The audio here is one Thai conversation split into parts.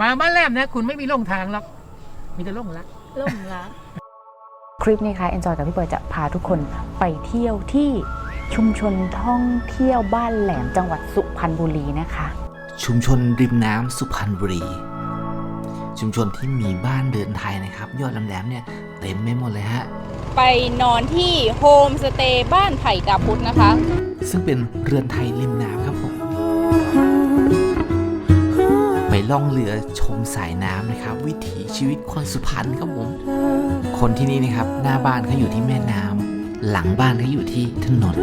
มาบ้านแหลมนะ คุณไม่มีหลงทางหรอก มีแต่หลงรักล่มละคลิปนี้ค่ะ Enjoy กับพี่เบิร์ดจะพาทุกคนไปเที่ยวที่ชุมชนท่องเที่ยวบ้านแหลมจังหวัดสุพรรณบุรีนะคะ ชุมชนริมน้ำสุพรรณบุรี ชุมชนที่มีบ้านเดินไทยนะครับ ยอดลำแหลมเนี่ยเต็มไม่หมดเลยฮะ ไปนอนที่โฮมสเตย์บ้านไผ่ตาพุธนะคะ ซึ่งเป็นเรือนไทยริมน้ำครับผมไป ล่องเรือชมสายน้ำนะครับ วิถีชีวิตคนสุพรรณครับผมคนที่นี่นะครับ หน้าบ้านเขาอยู่ที่แม่น้ำหลังบ้านเขาอยู่ที่ถนน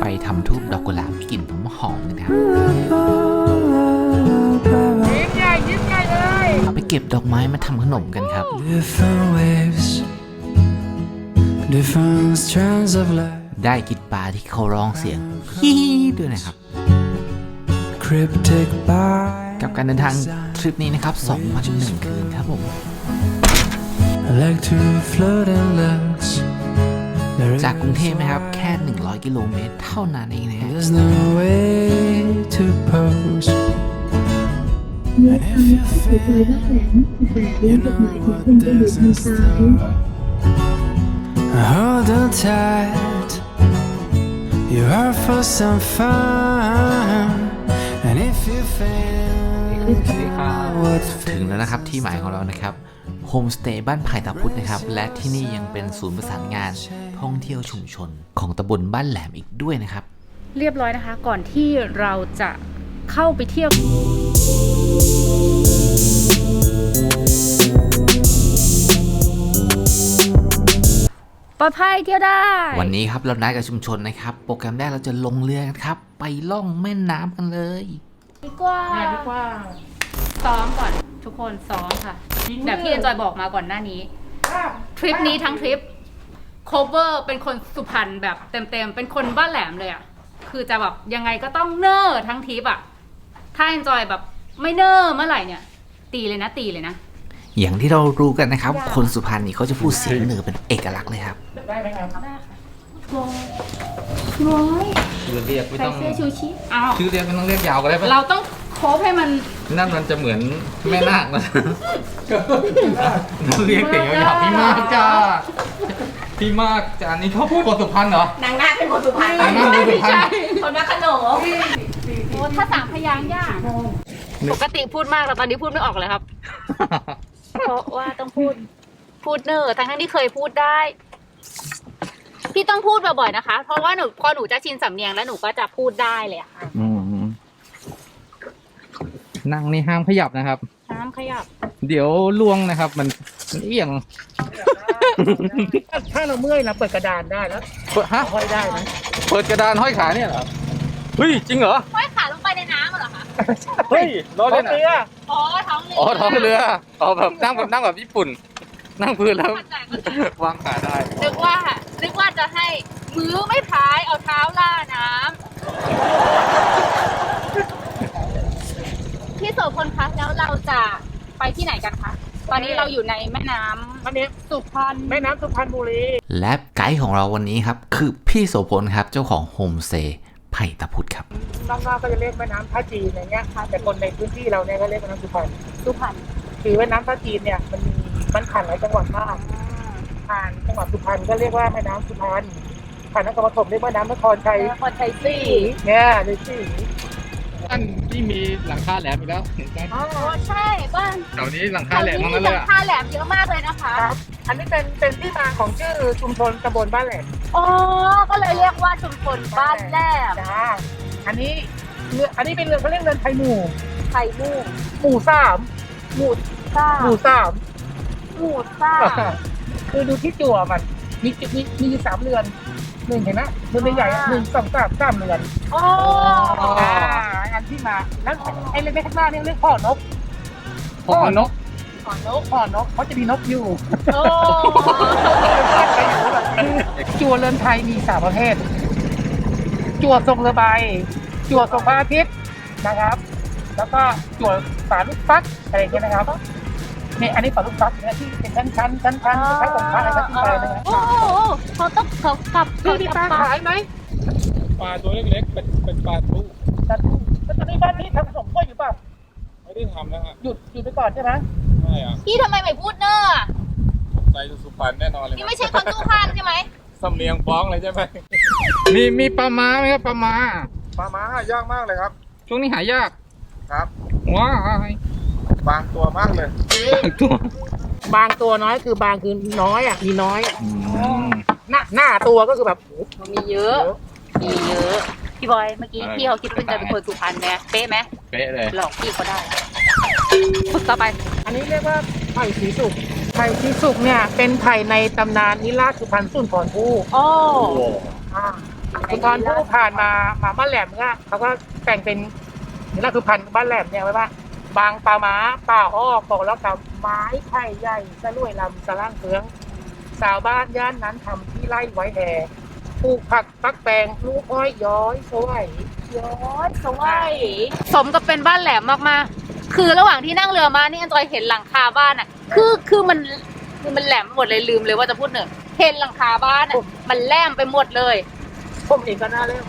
ไปทำทูบดอกกุหลาบกลิ่นหอมๆนะครับยิ้มใหญ่ยิ้มใหญ่เลยไปเก็บดอกไม้มาทำขนมกันครับ Different waves, different strands of light, ได้กินปลาที่เขาร้องเสียงฮีด้วยนะครับ cryptic by กับการเดินทางทริปนี้นะครับ2วันหนึ่งคืนครับผม I like to float in looks. There จากกรุงเทพ is นะครับ why แค่ 100 กิโลเมตรเท่านั้นเองนะฮะ There's no way to pose. And if you feel, you know what there's in store. Hold on tight. You are for some fun. And if you fail, you know what ถึงแล้วนะครับที่หมายของเรานะครับโฮมสเตย์บ้านไผ่ตาพุธนะครับ และที่นี่ยังเป็นศูนย์ประสานงานท่องเที่ยวชุมชน ของตำบลบ้านแหลมอีกด้วยนะครับ เรียบร้อยนะคะ ก่อนที่เราจะเข้าไปเที่ยวปลอดภัยเที่ยวได้ วันนี้ครับเรานัดกับชุมชนนะครับ โปรแกรมแรกเราจะลงเรือกันครับ ไปล่องแม่น้ำกันเลย ดีกว่าแม่ดีกว่าซ้อมก่อนทุกคนซ้อมค่ะจริงแบบที่เลยเอนจอยบอกมาก่อนหน้านี้ครับทริปนี้ทั้งทริป cover เป็นคนสุพรรณแบบเต็มๆ เป็นคนบ้านแหลมเลยอะ่ะ คือจะแบบยังไงก็ต้องเนอร์ทั้งทริปอะ่ะ ถ้าเอนจอยแบบไม่เนอร์เมื่อไหร่เนี่ย ตีเลยนะตีเลยนะ อย่างที่เรารู้กันนะครับ คนสุพรรณนี่เขาจะพูดเสียงเหนือเป็นเอกลักษณ์เลยครับ ได้ไหมครับ ร้อยชื่อเรียกไม่ใส่ต้องเสื้อชูชีพอ้าวชื่อเรียกไม่ต้องเรียกยาวก็ได้ปะเราต้องโคฟให้มันนั่นมันจะเหมือนแม่นาคนะ เรียกเสียงยาวๆพี่มากจ้าพี่มากจ้าอันนี้เขาพูดคนสุพรรณเหรอ นางนาคเป็นคนสุพรรณนางนาคเป็นคนสุพรรณคนมาขนมโอ้ถ้าสามพยางค์ยาก ปกติพูดมากแต่ตอนนี้พูดไม่ออกเลยครับ เพราะว่าต้องพูด พูดเนอร์ทั้งทั้งๆที่เคยพูดได้ พี่ต้องพูดบ่อยๆนะคะ เพราะว่าหนูพอหนูจะชินสำเนียงแล้วหนูก็จะพูดได้เลยอะค่ะอืมนั่งนี่ห้ามขยับนะครับ น้ำขยับ เดี๋ยวล่วงนะครับ มันมันเอียงถ้าเราเมื่อยเราเปิดกระดานได้แล้วเปิดฮะค่อยได้ไหมเปิดกระดานห้อยขาเนี่ยเหรอเฮ้ยจริงเหรอห้อยขาลงไปในน้ำเหรอคะ เฮ้ยล้อเล่นเรือะออ๋อท้องเรืออ๋อท้องเรืออ๋อแบบนั่งแบบนั่งแบบญี่ปุ่น นั่งพื้นแล้วเข้าใจเข้าใจวางขาได้ นึกว่านึกว่าจะให้ มือไม่พายเอาเท้าล่าน้ำพี่โสพลคะแล้วเราจะไปที่ไหนกันคะตอนนี้เราอยู่ในแม่น้ำอันนี้สุพรรณแม่น้ำสุพรรณบุรีและไกด์ของเราวันนี้ครับ คือพี่โสพลครับเจ้าของโฮมสเตย์ไผ่ตาพุธครับนอกๆก็จะเรียกแม่น้ำท่าจีนอย่างเงี้ยแต่คนในพื้นที่เราเนี่ยก็เรียกแม่น้ำสุพรรณสุพรรณคือแม่น้ำท่าจีนเนี่ยมันมีมันผ่านหลายจังหวัดมากผ่านจังหวัดสุพรรณก็เรียกว่าแม่น้ำสุพรรณ ผ่านนครปฐมเรียกว่าน้ำนครชัยนครชัยศรีเนี่ยเลยสิท่านที่มีหลังคาแหลมอีกแล้วเห็นไหมอ๋อใช่บ้านแถวนี้หลังแถคาวแหลมนี้ทั้งมีนั้นหเลลัยงอะคาแหลมเยอะมากเลยนะคะครับอันนี้เป็นเป็นที่มาของชื่อชุมชนตำบลบ้านแหลมอ๋อก็เลยเรียกว่าชุมชนบ้านแหลมจ้าอันนี้เรืออันนี้เป็นเรือเขาเรียกเรือนไทยหมู่ไข่มุกหมู่สามหมูซ่าหมู่สามหมูซ่าคือดูที่จั่วมันมีมีมีอยู่สามเรือน หนึ่งเห็นไหมเรือนใหญ่ๆหนึ่งสองสามสามเรือนโอ้อ่าอันที่มา แล้วไอ้เล็กๆข้างหน้านี่เรียกพ่อนกพอนกพ่อนกพ่อนกเขาจะมีนกอยู่โอ้จั่วเรือนไทยมีสามประเภทจั่วทรงเรือใบจั่วทรงพระอาทิตย์นะครับ แล้วก็จั่วฝาลูกฟักอะไรอย่างเงี้ยนะครับ นี่อันนี้ฝาลูกฟักเนี่ยที่เป็นชั้นชั้นชั้นชั้นชั้นของพระอะไรก็ขึ้นไปนะครับโอ้เขาต้องเขากลับนี่มีปลาขายไหมปลาตัวเล็กๆเป็นเป็นปลาทูแล้วตอนนี้บ้านนี้ทำขนมกล้วยอยู่เปล่าไม่ได้ทำนะฮะหยุดหยุดไปก่อนใช่ไหมใช่อะพี่ทำไมไม่พูดเนอร์อะใจสุพรรณแน่นอนเลยนี่ไม่ใช่คนสุพรรณใช่ไหมสำเนียงฟ้องเลยใช่ไหมมีมีปลาม้าไหมครับปลาม้าปลาม้าหายากมากเลยครับ ช่วงนี้หายากครับว้าย บางตัวมากเลย ตัวบางตัวน้อยคือบางคือน้อยอะมีน้อยหน้าหน้าตัวก็คือแบบโอ้โหมีเยอะ มีเยอะ พี่บอย เมื่อกี้พี่เขาคิดว่าเป็นจะเป็นคนสุพรรณไหมเป๊ะไหมเป๊ะเลย หลอกพี่เขาได้ฝึกต่อไป อันนี้เรียกว่าไผ่สีสุกไผ่สีสุกเนี่ยเป็นไผ่ในตำนานนิราชสุพรรณสุนทรภู่โอ้อ่าสุพรรณภู่ผ่านมามาบ้านแหลมเนี่ยเขาก็แต่งเป็นนิราชสุพรรณบ้านแหลมเนี่ยไว้ว่า บางปลาม้าป่าอ้อบอกแล้วกับไม้ไผ่ใหญ่สลวยลำสล่างเฟือง สาวบ้านย่านนั้นทำที่ไร่ไว้แห่ปลูกผักฟักแปลงลูกอ้อยย้อยสวยย้อนสวยสมกับเป็นบ้านแหลมมากๆ คือระหว่างที่นั่งเรือมานี่อันจอยเห็นหลังคาบ้านอะ คือคือมันคือมันแหลมไปหมดเลยลืมเลยว่าจะพูดเนอะเห็นหลังคาบ้านอะมันแหลมไปหมดเลยผมเองก็น่าเล่น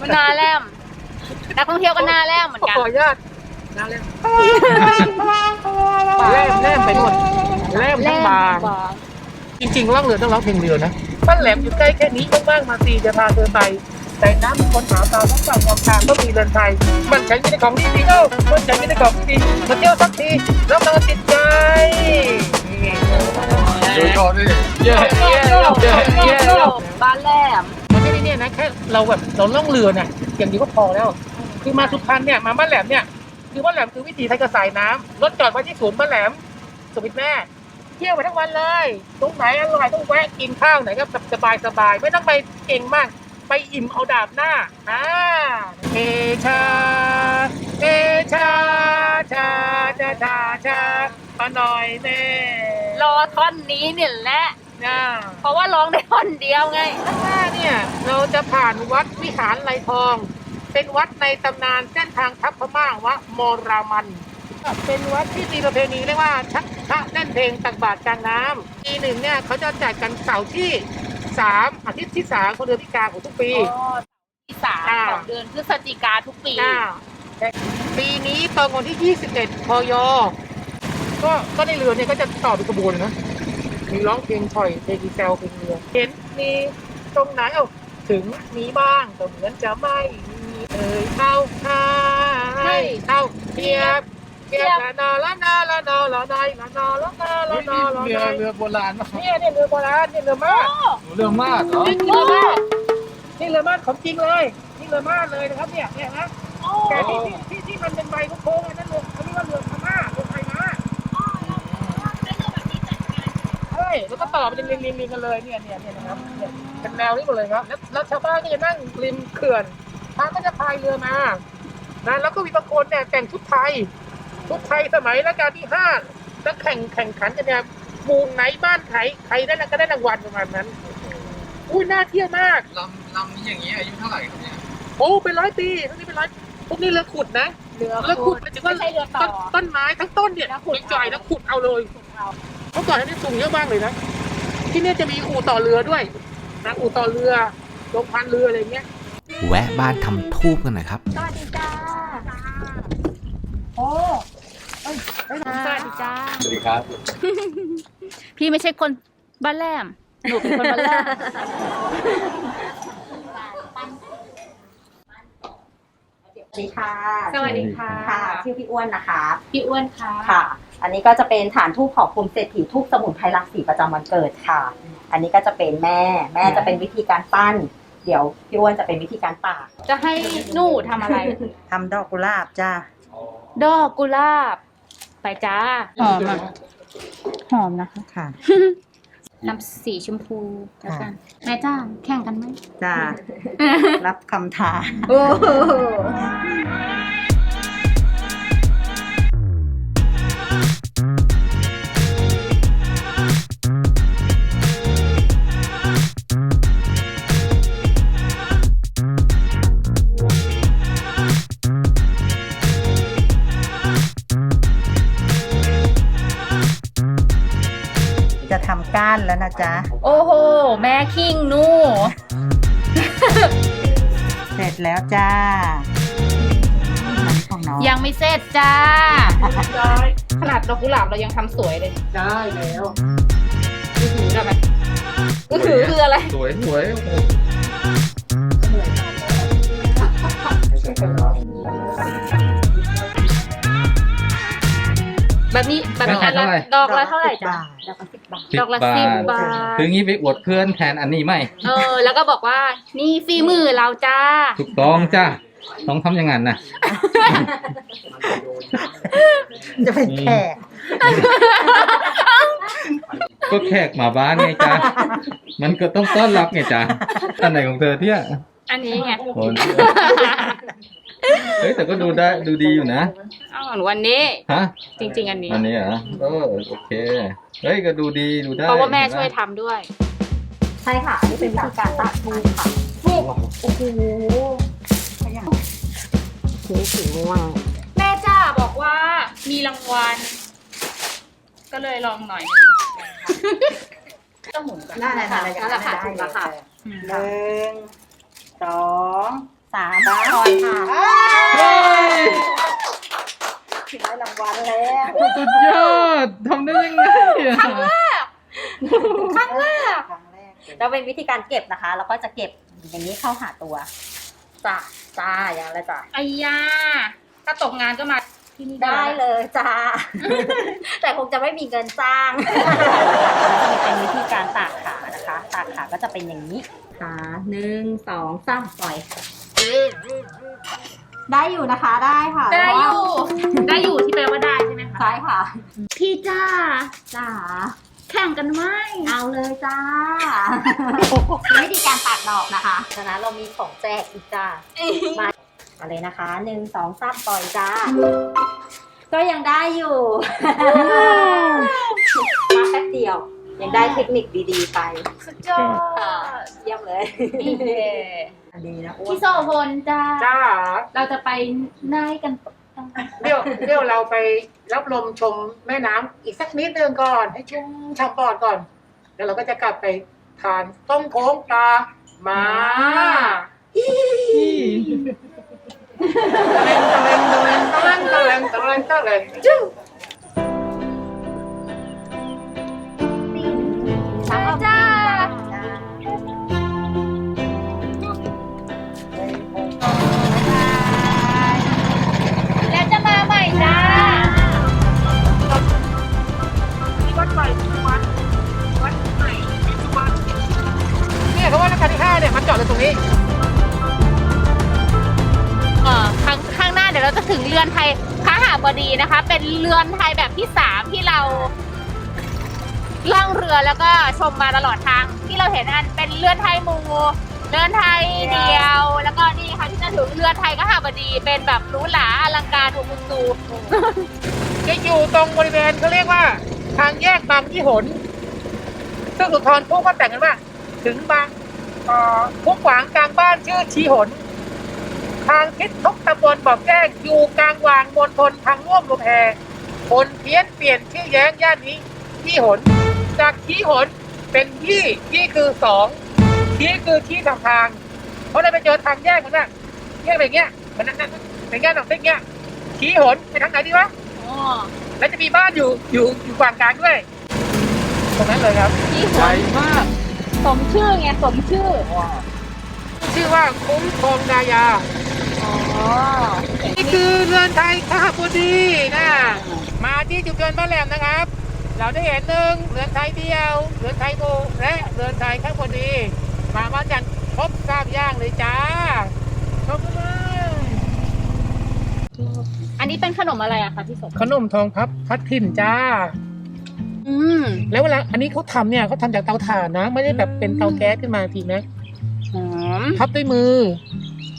มันหนาแหลมนักท่องเที่ยวก็หนาแหลมเหมือนกันขออนุญาต น่าเล่นแล่มแล่มไปหมดแล่มทั้งบางจริงๆล่องเรือต้องร้องเพลงเรือนะบ้านแหลมอยู่ใกล้แค่นี้บ้างมาซีจะพาเธอไปแต่น้ำมีคนหาตาทั้งฝั่งมองทางก็มีเรือนไทย มันใช้ไม่ได้ของดีๆเอ้ามันใช้ไม่ได้ของดีมาเที่ยวสักทีแล้วมาติดใจนี่ดูโชว์ดิเย้เย้เย้เย้บ้านแหลมมันไม่ได้เนี่ยนะแค่เราแบบเราล่องเรือเนี่ยอย่างนี้ก็พอแล้ว คือมาสุพรรณเนี่ยมาบ้านแหลมเนี่ย คือบ้านแหลมคือวิถีไทยกระสายน้ำรถจอดไว้ที่ศูนย์บ้านแหลมสวิตแม่เที่ยวไปทั้งวันเลยตรงไหนอร่อยต้องแวะกินข้าวไหนก็สบายสบายๆไม่ต้องไปเก่งมาก ไปอิ่มเอาดาบหน้าอ่าเอชาเอชาชาชาชาชามาหน่อยแม่รอท่อนนี้เนี่ยแหละ นะเพราะว่าร้องได้ท่อนเดียวไงข้างหน้าเนี่ย เราจะผ่านวัดวิหารไหลทอง เป็นวัดในตำนานเส้นทางทัพพม่าวะโมรามัน เป็นวัดที่มีประเพณีเรียกว่าชักพระเล่นเพลงตักบาตรกลางน้ำปีหนึ่งเนี่ยเขาจะจัดกันเสาร์ที่สามอาทิตย์ที่สามของเดือนพิกาของทุกปีที่สามอ่า ของเดือนพฤศจิกาทุกปี อ่าแต่ปีนี้ตรงวันที่ 21พยก็ก็ในเรือเนี่ยก็จะต่อเป็นขบวนเลยนะ มีร้องเพลงฉ่อยเพลงดีเซลเพลงเรือ เห็นมีตรงไหนเอ้าถึงมีบ้างแต่เหมือนจะไม่มี เอ่ยเท่าค่ให้เท่าเทียบเทียบละนอละนอละนอละนอยละนอละนอละนอละเรืนออยเรือโบราณมากเนี่ยเนี่ยเรือโบราณเนี่ยเรือมากเรือมากเหรอนี่เรือมากนี่เรือมากของจริงเลยนี่เรือมากเลยนะครับเนี่ยเนี่ยนะแต่ที่ที่ที่ที่มันเป็นใบโค้งๆอันนั้นเรือเขาเรียกว่าเรือพม่าเรือไทยนะใช่แล้วก็ต่อไปเป็นริมๆๆกันเลยเนี่ยเนี่ยเนี่ยนะครับเนี่ยเป็นแนวนี้หมดเลยครับแล้วแล้วชาวบ้านก็จะนั่งริมเขื่อน ทางก็จะพายเรือมานะแล้วก็มีบางคนเนี่ยแต่งชุดไทยชุดไทยสมัยรัชกาลที่ห้าแล้วแข่งแข่งขันกันเนี่ยหมู่ไหนบ้านใครใครได้ก็ได้รางวัลประมาณนั้นอุ้ยน่าเที่ยวมากลำลำนี้อย่างนี้อายุเท่าไหร่ครับเนี่ยโอ้เป็นร้อยปีพวกนี้เป็นร้อยพวกนี้เรือขุดนะเรือเรือขุดหมายถึงว่าไม่ใช่เรือต่อต้นต้นไม้ทั้งต้นเนี่ยแล้วขุดจ่อยๆแล้วขุดเอาเลยเมื่อก่อนอันนี้สูงเยอะมากเลยนะที่เนี่ยจะมีอู่ต่อเรือด้วยนะอู่ต่อเรือโรงพันเรืออะไรเงี้ย แวะบ้านทำทูบกันหน่อยครับ สวัสดีจ้าโอ้สวัสดีจ้า สวัสดีครับ พี่ไม่ใช่คนบ้านแหลมหนูเป็นคนบ้านแหลมสวัสดีค่ะสวัสดีค่ะ ค่ะ ชื่อพี่อ้วนนะคะ พี่อ้วนค่ะ ค่ะ อันนี้ก็จะเป็นฐานทูปของภูมิเศรษฐีทูปสมุนไพรรักสีประจำวันเกิดค่ะ อันนี้ก็จะเป็นแม่ แม่จะเป็นวิธีการปั้น เดี๋ยวพี่อ้วนจะเป็นวิธีการตาก จะให้หนูทำอะไร ทำดอกกุหลาบจ้าดอกกุหลาบ ไปจ้า หอมอะ หอมนะคะ ค่ะ น้ำสีชมพูแล้วกันแม่จ้าแข่งกันไหม จ้า รับคำท้า โอ้ นแล้วนะจ๊ะ โอ้โห แม่คิงหนูเสร็จแล้วจ้าอันนี้ของน้องยังไม่เสร็จจ้า ขนาดดอกกุหลาบเรายังทำสวยเลยได้แล้ว อื้อหือได้ไหมก็คือคืออะไร สวยสวยโอ้โห แบบนี้แบบนี้อันละดอกละเท่าไหร่จ้าดอกละสิบบาทดอกละสิบบาทคืองี้ไปอวดเพื่อนแทนอันนี้ไหมเออ แล้วก็บอกว่านี่ฝีมือเราจ้าถูกต้องจ้าต้องทำอย่างนั้นนะจะเป็นแขกก็แขกมาบ้านไงจ้ามันก็ต้องต้อนรับไงจ้าอันไหนของเธอเที่ยอันนี้ไงโอ้ย เฮ้ยแต่ก็ดูได้ดูดีอยู่นะอ้าววันนี้ ฮะจริง ๆ อันนี้ อันนี้เหรอเออโอเคเฮ้ยก็ดูดีดูได้เพราะว่าแม่ช่วยทำด้วย ใช่ค่ะอันนี่เป็นวิธีการตัดทูบค่ะโอ้โหนี่สีม่วงแม่จ้าบอกว่ามีรางวัล ก็เลยลองหน่อยหนึงต้องหมุนก่อนได้เลยค่ะนั่นแหละค่ะถูกแล้วค่ะ หนึ่งสอง สามคอยค่ะถึงได้รางวัลแล้วสุดยอดทำได้ยังไงอะครั้งแรกครั้งแรกเราเป็นวิธีการเก็บนะคะแล้วก็จะเก็บอย่างนี้เข้าหาตัว จ้าจ้าอย่างไรจ้าไอ้ยาถ้าตกงานก็มาที่นี่ได้เลยจ้า แต่คงจะไม่มีเงินจ้างจะมีเป็นวิธีการตากขานะคะ ตากขาก็จะเป็นอย่างนี้ขาหนึ่งสองสามปล่อยค่ะ ได้อยู่นะคะได้ค่ะได้อยู่ ได้อยู่ที่แปลว่าได้ใช่ไหมคะใช่ค่ะ พี่จ้าจ้าแข่งกันไหมเอาเลยจ้าเป็นวิธีการตากดอกนะคะฉะนั้นเรามีของแจกอีกจ้ามามาเลยนะคะหนึ่งสองสามปล่อยจ้า ก็ยังได้อยู่มาแป๊บเดียว ยังได้เทคนิคดีๆไป สุดยอค่ะดเยี่ยมเลย นี่เลยอันนี้นะอ้วนพี่โซพลจ้าจ้าเราจะไปไหนกันเดี๋ยวเดี๋ยวเราไปรับลมชมแม่น้ำอีกสักนิดนึงก่อน ให้ชุ่มฉ่ำปอดก่อน แล้วเราก็จะกลับไปทานต้มโค้งปลาหมาตะเลงตะเลงตะเลงตะเลงตะเลงตะเลงตะเลงจึ๊ง องเรือแล้วก็ชมมาตลอดทาง ที่เราเห็นอันเป็นเรือนไทยหมู่เรือนไทยเดียว แล้วก็นี่ค่ะที่จะถึงเรือนไทยค้าหาบดี เป็นแบบหรูหราอลังการถูกมุซูจะอยู่ตรงบริเวณเขาเรียกว่า ทางแยกบางยี่หนซึ่งสุนทรภู่ก็แต่งกันว่า ถึงบางเอ่อพุกขวางกลางบ้านชื่อชีหน ทางทิศทุกตำบลบอกแจ้งอยู่กลางวางมณฑลทางร่วมลมแพคนเพี้ยนเปลี่ยนชื่อแย้งย่านนี้ ที่หน จากที่หนเป็นที่ที่คือสองที่คือที่ทำทาง เพราะเราไปเจอทางแยกมันน่ะแยกแบบเงี้ยมันนั่นนั่นเป็นแยกแบบเงี้ยที่หนไปทางไหนดีวะอ๋อแล้วจะมีบ้านอยู่อยู่อยู่กลางกลางด้วยตรงนั้นเลยครับที่ไวหัวมากสมชื่อไงสมชื่อชื่อว่าคุ้มครองดายาอ๋อนี่คือเรือนไทยข้าพดีนะมาที่จุดเดินบ้านแหลมนะครับ เราได้เห็นหนึ่งเรือนไทยเดียวเรือนไทยโบและเรือนไทยข้าพดีมาบ้านจันทร์ครบทราบย่างเลยจ้าขอบคุณมากอันนี้เป็นขนมอะไรอะคะพี่สมขนมทองพับพัดถิ่นจ้า อืมแล้วเวลาอันนี้เขาทำเนี่ยเขาทำจากเตาถ่านนะ ไม่ได้แบบเป็นเตาแก๊สขึ้นมาทีนะหอมพับด้วยมือ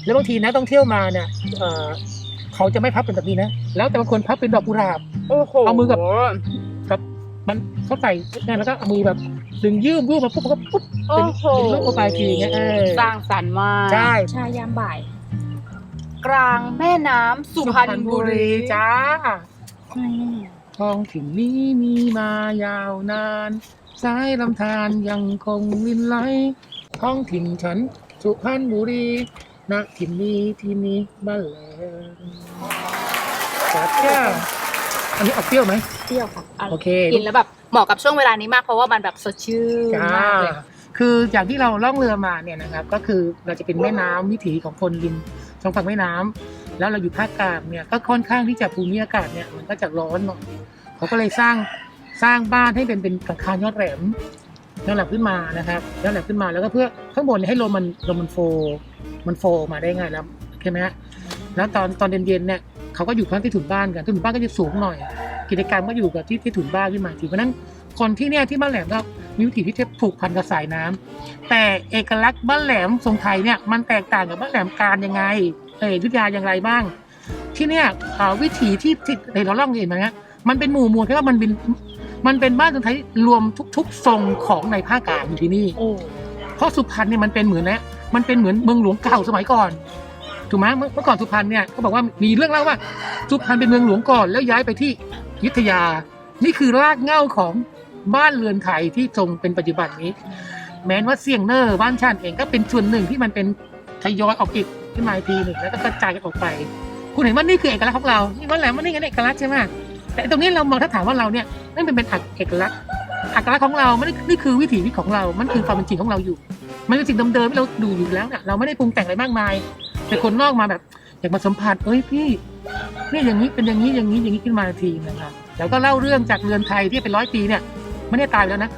แล้วบางทีนะต้องเที่ยวมาเนี่ยเอ่อเขาจะไม่พับเป็นแบบนี้นะแล้วแต่บางคนพับเป็นดอกกุหลาบโอ้โหเอามือกับกับ มันเขาใส่เนี่ยแล้วก็เอามือแบบดึงยืมยืมมาปุ๊บก็ปุ๊บโอ้เป็นโห เป็นลูกโอปลายทีอย่างเงี้ยเออสร้างสรรค์มากใช่ชายามบ่าย กลางแม่น้ำสุพรรณบุรีจ้า ท้องถิ่นนี้มีมายาวนาน สายลำธารยังคงลินไหลท้องถิ่นฉันสุพรรณบุรีณถิ่นนี้ที่นี้บ้านแหลมจัดจ้า อันนี้ออกเปรี้ยวไหม เปรี้ยวค่ะอร่อยโอเค กินแล้วแบบเหมาะกับช่วงเวลานี้มากเพราะว่ามันแบบสดชื่นจ้ามากเลยคือจากที่เราล่องเรือมาเนี่ยนะครับ ก็คือเราจะเป็นแม่น้ำวิถีของคนริมสองฝั่งแม่น้ำแล้วเราอยู่ภาคกลางเนี่ยก็ค่อนข้างที่จะภูมิอากาศเนี่ยมันก็จะร้อนหน่อยเขาก็เลยสร้างสร้างบ้านให้เป็นเป็นหลังคายอดแหลมยอดแหลมขึ้นมานะครับยอดแหลมขึ้นมาแล้วก็เพื่อข้างบนเนี่ยให้ลมมันลมมันโฟ มันโฟออกมาได้ไงแล้วใช่ไหมฮะแล้วตอนตอนเย็นๆเนี่ย เขาก็อยู่ข้างที่ถุนบ้านกันที่ถุนบ้านก็จะสูงหน่อย กิจกรรมก็อยู่กับที่ที่ถุนบ้านขึ้นมาทีเพราะฉะนั้นคนที่เนี่ยที่บ้านแหลมก็มีวิถีที่จะผูกพันกับสายน้ำแต่เอกลักษณ์บ้านแหลมทรงไทยเนี่ยมันแตกต่างกับบ้านแหลมการยังไงเอออยุทธยาอย่างไรบ้าง ที่เนี่ยอ่าวิถีที่ที่ในเราล่องเห็นไหมฮะมันเป็นหมู่มวลแค่ว่ามันเป็นมันเป็นบ้านทรงไทยรวมทุก ๆ ทรงของในภาคกลางอยู่ที่นี่โอ้เพราะสุพรรณเนี่ยมันเป็นเหมือนนะมันเป็นเหมือนเมืองหลวงเก่าสมัยก่อน ถูกไหมเมื่อเมื่อก่อนสุพรรณเนี่ยเขาบอกว่ามีเรื่องเล่าว่าสุพรรณเป็นเมืองหลวงก่อนแล้วย้ายไปที่อยุธยา นี่คือรากเหง้าของบ้านเรือนไทยที่ทรงเป็นปัจจุบันนี้ แม้ว่าเสียงเนอร์บ้านชาติเองก็เป็นส่วนหนึ่งที่มันเป็นทยอยออกอีกขึ้นมาอีกทีหนึ่งแล้วก็กระจายกันออกไป คุณเห็นว่านี่คือเอกลักษณ์ของเรานี่ว่าแหลมว่านี่ไงเอกลักษณ์ใช่ไหมแต่ตรงนี้เรามองถ้าถามว่าเราเนี่ยนั่นเป็นเป็นเอกลักษณ์เอกลักษณ์ของเราไม่ได้นี่คือวิถีวิของเรา มันคือความเป็นจริงของเราอยู่ มันเป็นสิ่งเดิมๆที่เราดูอยู่แล้วเนี่ยเราไม่ได้ปรุงแต่งอะไรมากมาย แต่คนนอกมาแบบอยากมาสัมผัสเอ้ยพี่นี่อย่างนี้เป็นอย่างนี้อย่างนี้อย่างนี้ขึ้นมาทันทีนะครับแล้วก็เล่าเรื่องจากเรือนไทยที่เป็นร้อยปีเนี่ยไม่ได้ตายไปแล้วนะ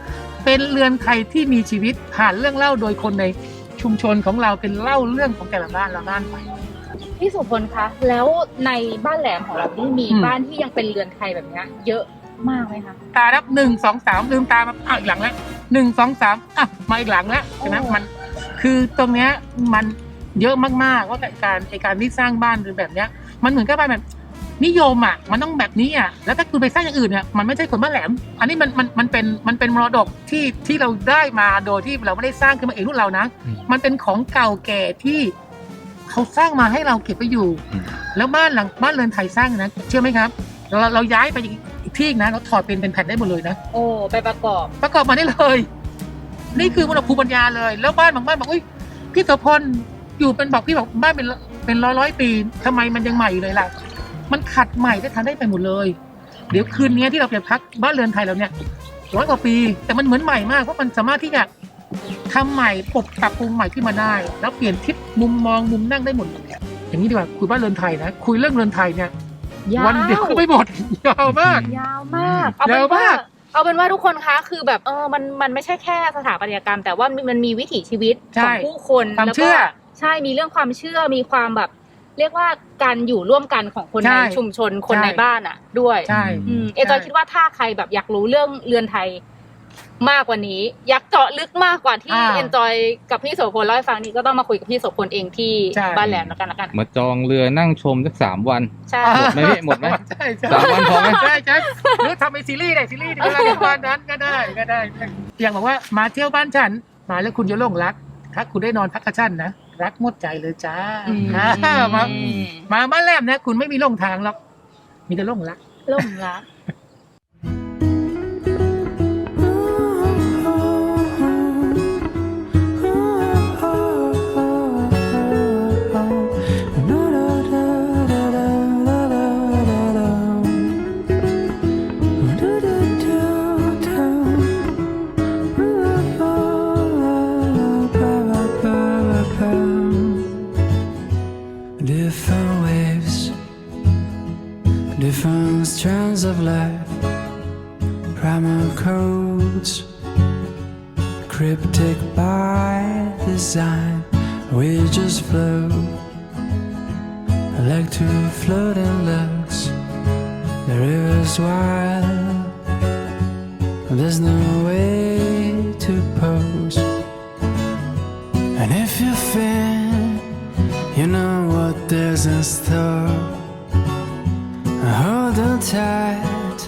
เป็นเรือนไทยที่มีชีวิตผ่านเรื่องเล่าโดยคนในชุมชนของเราเป็นเล่าเรื่องของแต่ละบ้านละบ้านไปพี่สุพลคะแล้วในบ้านแหลมของเรานี่มีอืมบ้านที่ยังเป็นเรือนไทยแบบเนี้ยเยอะมากไหมคะตานับหนึ่งสองสามลืมตามาอ้าวอีกหลังแล้วหนึ่งสองสามอะมาอีกหลังแล้วใช่ไหมโอ้มันคือตรงเนี้ยมัน เยอะมากๆว่าแต่การในการที่สร้างบ้านเป็นแบบเนี้ย มันเหมือนกับว่าแบบนิยมอะมันต้องแบบนี้อะแล้วถ้าคุณไปสร้างอย่างอื่นเนี่ยมันไม่ใช่คนบ้านแหลม อันนี้มันมันมันเป็นมันเป็นมรดกที่ที่เราได้มาโดยที่เราไม่ได้สร้างขึ้นมาเองรุ่นเรานะอืมมันเป็นของเก่าแก่ที่เขาสร้างมาให้เราเก็บไปอยู่อืมแล้วบ้านหลังบ้านเรือนไทยสร้างนะเชื่อไหมครับ เราเราย้ายไปอีกอีกที่นะเราถอดเป็นเป็นแผ่นได้หมดเลยนะโอ้ไปประกอบประกอบมาได้เลย นี่คือมรภูมิปัญญาเลย แล้วบ้านบางบ้านบอกอุ้ยพี่โสพล อยู่เป็นบอกพี่บอกบ้านเป็นเป็นร้อยร้อยปีทำไมมันยังใหม่อยู่เลยล่ะ มันขัดใหม่ได้ทันได้ไปหมดเลย เดี๋ยวคืนนี้ที่เราไปพักบ้านเรือนไทยเราเนี่ยร้อยกว่าปี แต่มันเหมือนใหม่มากเพราะมันสามารถที่จะทำใหม่ปรับปรับปรุงใหม่ขึ้นมาได้ แล้วเปลี่ยนทิศมุมมองมุมนั่งได้หมดเลยอย่างนี้ดีกว่าคุยบ้านเรือนไทยนะคุยเรื่องเรือนไทยเนี่ยยาววันเดียวก็ไม่หมดยาวมากยาวมากเอาเป็นยาวว่ามากเอาเป็นว่าทุกคนคะคือแบบเออมันมันไม่ใช่แค่สถาปัตยกรรม แต่ว่ามันมีวิถีชีวิตใช่ของผู้คนความแล้วก็เชื่อ ใช่มีเรื่องความเชื่อมีความแบบ เรียกว่าการอยู่ร่วมกันของคนใช่ในชุมชนคนใช่ ในบ้านอะ ด้วยใช่ อืมเอจอยคิดว่าถ้าใครแบบอยากรู้เรื่องเรือนไทยมากกว่านี้ อยากเจาะลึกมากกว่าที่อ่าเอนจอยกับพี่โสพลเล่าให้ฟังนี้ก็ต้องมาคุยกับพี่โสพลเองที่ใช่ บ้านแหลมแล้วกันแล้วกันมาจองเรือนั่งชมสักสามวัน ใช่ หมดไหมพี่หมดไหมใช่ใช่สามวันพอไหม ใช่ใช่หรือทำเป็นซีรีส์ได้ซีรีส์เวลาในบ้านนั้นก็ได้ก็ได้อย่างบอกว่ามาเที่ยวบ้านฉัน มาแล้วคุณจะหลงรัก ถ้าคุณได้นอนพักกับฉันนะ รักหมดใจเลยจ้าอืมอ่ามามาบ้านแรมนะ คุณไม่มีหลงทางหรอก มีแต่หลงรัก ล่มรัก river's wild, there's no way to pose. And if you feel you know what there's in store. Hold on tight.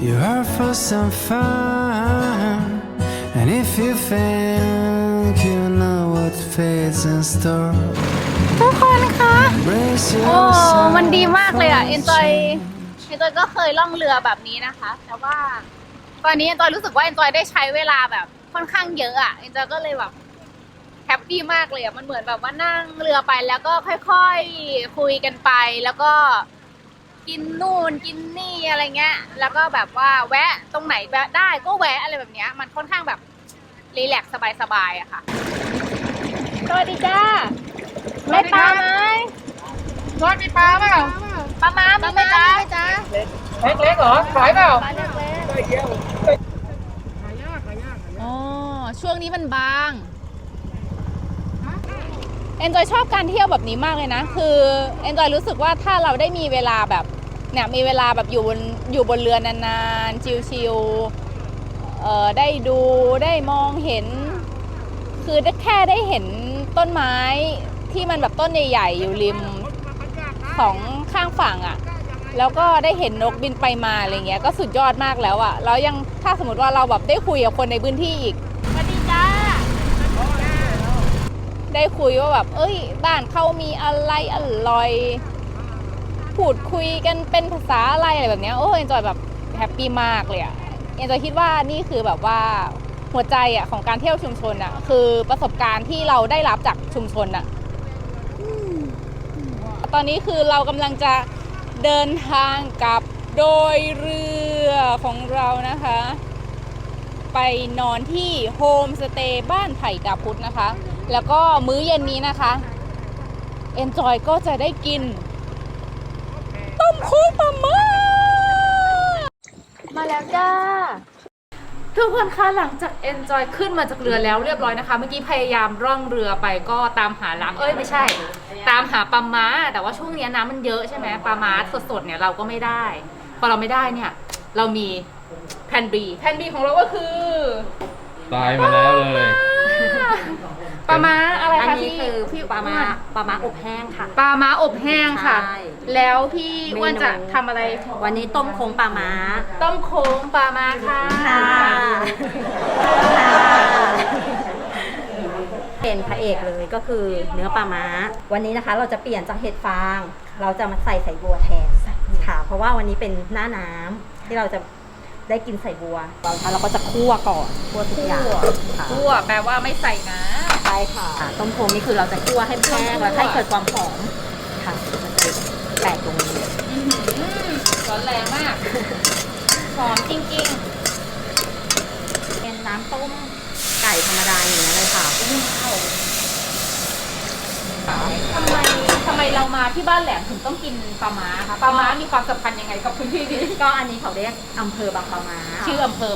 You are for some fun. And if you think you know what fate's in store, ทุกคนคะ brace โอ้ yourself. มันดีมากเลยอ่ะ เอ็น จอย for เอ็นจอยก็เคยล่องเรือแบบนี้นะคะ แต่ว่า ตอนนี้เอ็นจอยรู้สึกว่าเอ็นจอยได้ใช้เวลาแบบค่อนข้างเยอะอะเอ็นจอยก็เลยแบบแฮปปี้มากเลยอะมันเหมือนแบบว่านั่งเรือไปแล้วก็ค่อยๆคุยกันไป แล้วก็กินนู่นกินนี่อะไรเงี้ย แล้วก็แบบว่าแวะตรงไหนแวะได้ก็แวะอะไรแบบเนี้ย มันค่อนข้างแบบรีแลกซ์สบายๆอะค่ะสวัสดีจ้าได้ปลาไหม รถมีปลาเปล่าปลาม้ามีไหมจ๊ะเล็กๆเหรอ ขายเปล่าอ๋อช่วงนี้มันบางเอนจอยชอบการเที่ยวแบบนี้มากเลยนะ คือเอนจอยรู้สึกว่าถ้าเราได้มีเวลาแบบเนี่ยมีเวลาแบบอยู่บนอยู่บนเรือนานๆชิลๆเอ่อได้ดูได้มองเห็น คือได้แค่ได้เห็นต้นไม้ที่มันแบบต้นใหญ่ๆอยู่ริม สองข้างฝั่งอะ่ะ แล้วก็ได้เห็นนกบินไปมาอะไรเงี้ยก็สุดยอดมากแล้วอะ่ะแล้วยังถ้าสมมติว่าเราแบบได้คุยกับคนในพื้นที่อีกสวัสดีจ้าได้คุยว่าแบบ เอ้ย บ้านเขามีอะไรอร่อยพูดคุยกันเป็นภาษาอะไรอะไรแบบเนี้ยโอ้เอ็นจอยแบบแฮปปี้มากเลยอะเอ็นจอยคิดว่านี่คือแบบว่าหัวใจอะของการเที่ยวชุมชนอะคือประสบการณ์ที่เราได้รับจากชุมชนอะ ตอนนี้คือเรากำลังจะเดินทางกลับโดยเรือของเรานะคะ ไปนอนที่โฮมสเตย์บ้านไผ่ตาพุธนะคะ แล้วก็มื้อเย็นนี้นะคะเอนจอยก็จะได้กิน ต้มค้งปลาม่ามาแล้วจ้า ทุกคนคะหลังจาก Enjoy ขึ้นมาจากเรือแล้วเรียบร้อยนะคะ เมื่อกี้พยายามร่องเรือไปก็ตามหาลังเอ้ยไม่ใช่ ตามหาปลาม้า แต่ว่าช่วงเนี้ยน้ำมันเยอะใช่ไหมปลาม้าสดๆเนี่ยเราก็ไม่ได้พอเราไม่ได้เนี่ย เรามีแพนบีแพนบีของเราก็คือ ตายมาแล้วเลย ปลาม้าอะไรอันคะนี้พี่คือพี่ปลามาอ้วนปลามาอบแห้งค่ะ ปลาม้าอบแห้งค่ะ ใช่ แล้วพี่อ้วนเมนูจะทำอะไร วันนี้ต้มโค้งปลาม้าต้มโค้งปลาม้าค่ะเป็นพระเอกเลยก็คือเนื้อปลาม้า วันนี้นะคะเราจะเปลี่ยนจากเห็ดฟาง เราจะมาใส่ใส่บัวแทนค่ะ เพราะว่าวันนี้เป็นหน้าน้ำที่เราจะได้กินใส่บัวเราเราก็จะคั่วก่อนคั่วทุกอย่างค่ะ คั่วแปลว่าไม่ใส่น้ใช่ค่ะต้มโค้งนี่คือเราจะคั่วให้แห้งแล้วให้เกิดความหอมค่ะมันจะแตกตรงนี้ำร้อนแรงมากหอมจริงเป็นน้ำต้มไก่ธรรมดาอย่างนี้ยเลยค่ะๆทำไมทำไมเรามาที่บ้านแหลมถึงต้องกินปลาม้าคะปลาม้ามีความสำคัญยังไงกับพื้นที่นี้ก็อันนี้เขาเรียกอำเภอบางปะมาชื่ออำเภอ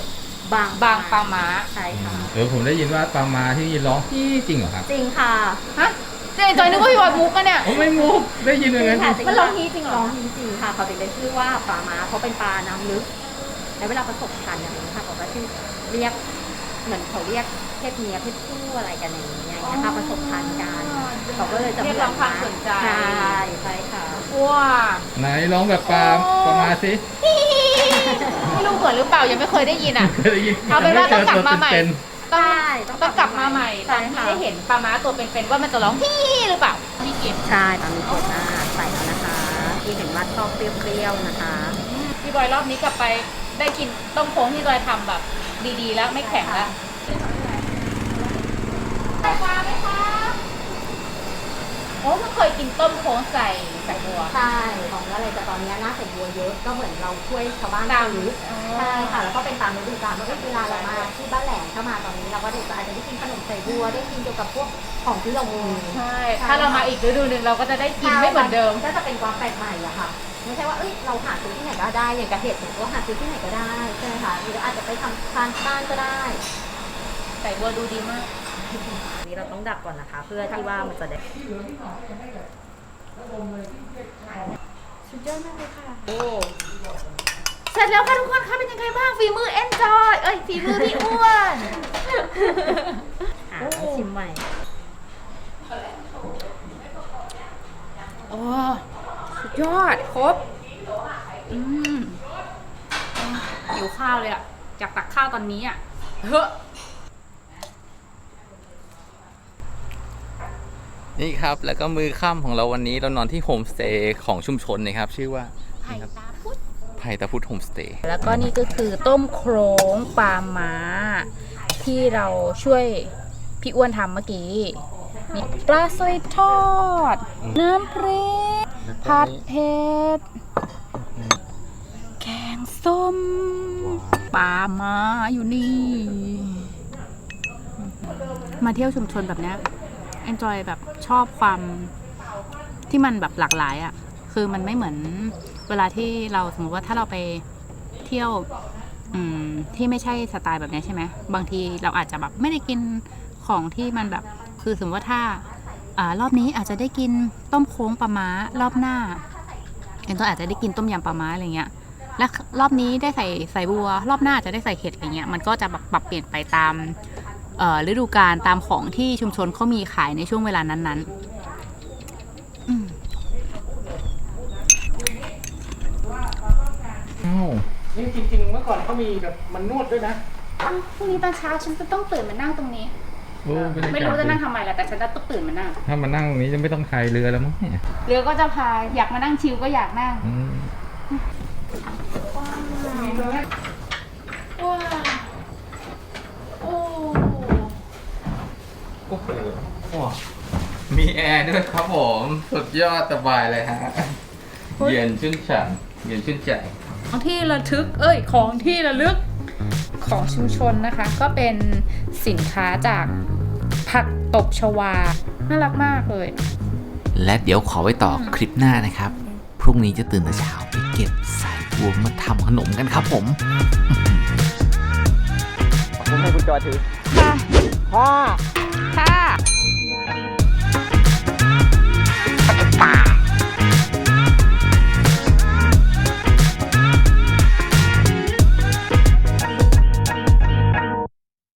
บางบางปลาม้า ใช่ค่ะ เออผมได้ยินว่าปลามาที่ร้องที่จริงเหรอครับจริงค่ะฮะเจจอยนึกว่าพี่บอยมุกอะเนี่ย ผมไม่งูได้ยินอย่างนั้นค่ะมันร้องฮีจริงเหรอ ร้องฮีจริงค่ะเขาถึงได้ชื่อว่าปลาม้าเพราะเป็นปลาน้ำลึก แล้วเวลาผสมพันธุ์อย่างนี้ค่ะเขาก็ชื่อเรียกเหมือนเขาเรียกเพศเมียเพศผู้อะไรกันอย่างนี้อย่างเงี้ยค่ะผสมพันธุ์กัน เขาก็เลยจะเรียกร้องความสนใจ ใช่ใช่ค่ะ ว้าไหนร้องแบบปลาปลามาสิไม่รู้เหมือนหรือเปล่ายังไม่เคยได้ยินอะ เคยได้ยินเอาเป็นว่าต้องกลับมาใหม่เป็นต้องใช่ต้องต้องกลับมาใหม่ตใช่อนที่ค่ะได้เห็นปลาม้าตัวเป็นๆว่ามันจะร้องพี่หรือเปล่าพี่เก็บใช่ตามนี้โคตาใส่แล้วนะคะ ที่เห็นว่าชอบเปรี้ยวๆนะคะพี่บอยรอบนี้กลับไปได้กินต้มโค้งที่บอยทำแบบดีๆ แล้วไม่แข็งแล้วใส่ปลาไหมคะโอ้เพิ่งเคยกินต้มโค้งใส่ใส่บัว ใช่ของอะไรแต่ตอนนี้หน้าใส่บัวเยอะก็เหมือนเราช่วยชาวบ้านตามซื้อใช่ค่ะแล้วก็เป็นตามฤดูกาลว่าเวลาเรามาที่บ้านแหลมถ้ามาตอนนี้เราก็จะอาจจะได้กินขนมใส่บัวได้กินเกี่ยวกับพวกของที่เรามีใช่ถ้าเรามาอีกฤดูหนึ่งเราก็จะได้กินไม่เหมือนเดิม ก็จะเป็นความแปลกใหม่อะค่ะไม่ใช่ว่าเอ้ยเราหาซื้อที่ไหนก็ได้อย่างกระเห็ดเราหาซื้อที่ไหนก็ได้ใช่ไหมคะหรืออาจจะไปทำทานที่บ้านก็ได้ใส่บัวดูดีมากอั นนี้เราต้องดับก่อนนะคะ เพื่อที่ว่ามันจะได้สุดยอดมากเลยค่ะ โอ้ เสร็จแล้วค่ะทุกคนคะเป็นยังไงบ้างฝีมือเอนจอยเอ้ยฝีมือพี่อ้วนอ่าชิมใหม่ โอ้สุดยอด ครบ อืมหิวข้าวเลยอะอยากตักข้าวตอนนี้อะเฮ้อ นี่ครับ แล้วก็มือค่ำของเราวันนี้เรานอนที่โฮมสเตย์ของชุมชนนะครับ ชื่อว่าไผ่ตาพุธไผ่ตะพุทธโฮมสเตย์แล้วก็นี่ก็คือต้มโครงปลาม้า ที่เราช่วยพี่อ้วนทำเมื่อกี้มีปลาสลิดทอด น้ำพริกผัดเผ็ดส้มปลามาอยู่นี่ มาเที่ยวชุมชนแบบ เนี้ยแบบชอบความที่มันแบบหลากหลายอะ่ะ คือมันไม่เหมือนเวลาที่เราสมมติว่าถ้าเราไปเที่ยวที่ไม่ใช่สไตล์แบบนี้ใช่ไหมบางทีเราอาจจะแบบไม่ได้กินของที่มันแบบคือสมมติว่าถ้าอ่ารอบนี้อาจจะได้กินต้มโค้งปลาม้ารอบหน้าเอ็นก็อาจจะได้กินต้มยำปลาม้าอะไรเงี้ย และรอบนี้ได้ใส่ใส่บัว รอบหน้าจะได้ใส่เห็ดอะไรเงี้ย มันก็จะแบบปรับเปลี่ยนไปตาม ฤดูกาลตามของที่ชุมชนเขามีขายในช่วงเวลานั้นๆอืมนี่จริงๆ เมื่อก่อนเขามีแบบมันนวดด้วยนะพรุ่งนี้ตอนเช้าฉันจะต้องตื่นมานั่งตรงนี้ โอ้บรรยากาศไม่รู้จะนั่งทำไมแหละแต่ฉันจะต้องตื่นมานั่ง ถ้ามานั่งตรงนี้จะไม่ต้องพายเรือแล้วมั้งเนี่ยเรือก็จะพายอยากมานั่งชิลก็อยากนั่ง อืมว้าวโอ้ โอ้โหมีแอร์ ด้วยครับผม สุดยอดสบายเลยฮะเย็นชื่นฉ่ำเย็นชื่นใจ ของที่ระทึก เอ้ย ของที่ระลึก ของชุมชนนะคะ ก็เป็นสินค้าจากผักตบชวา น่ารักมากเลย และเดี๋ยวขอไว้ต่อคลิปหน้านะครับ พรุ่งนี้จะตื่นแต่เช้าไปเก็บสายบัวมาทำขนมกันครับผม ผมให้คุณจอถือค่ะห้าค่ะ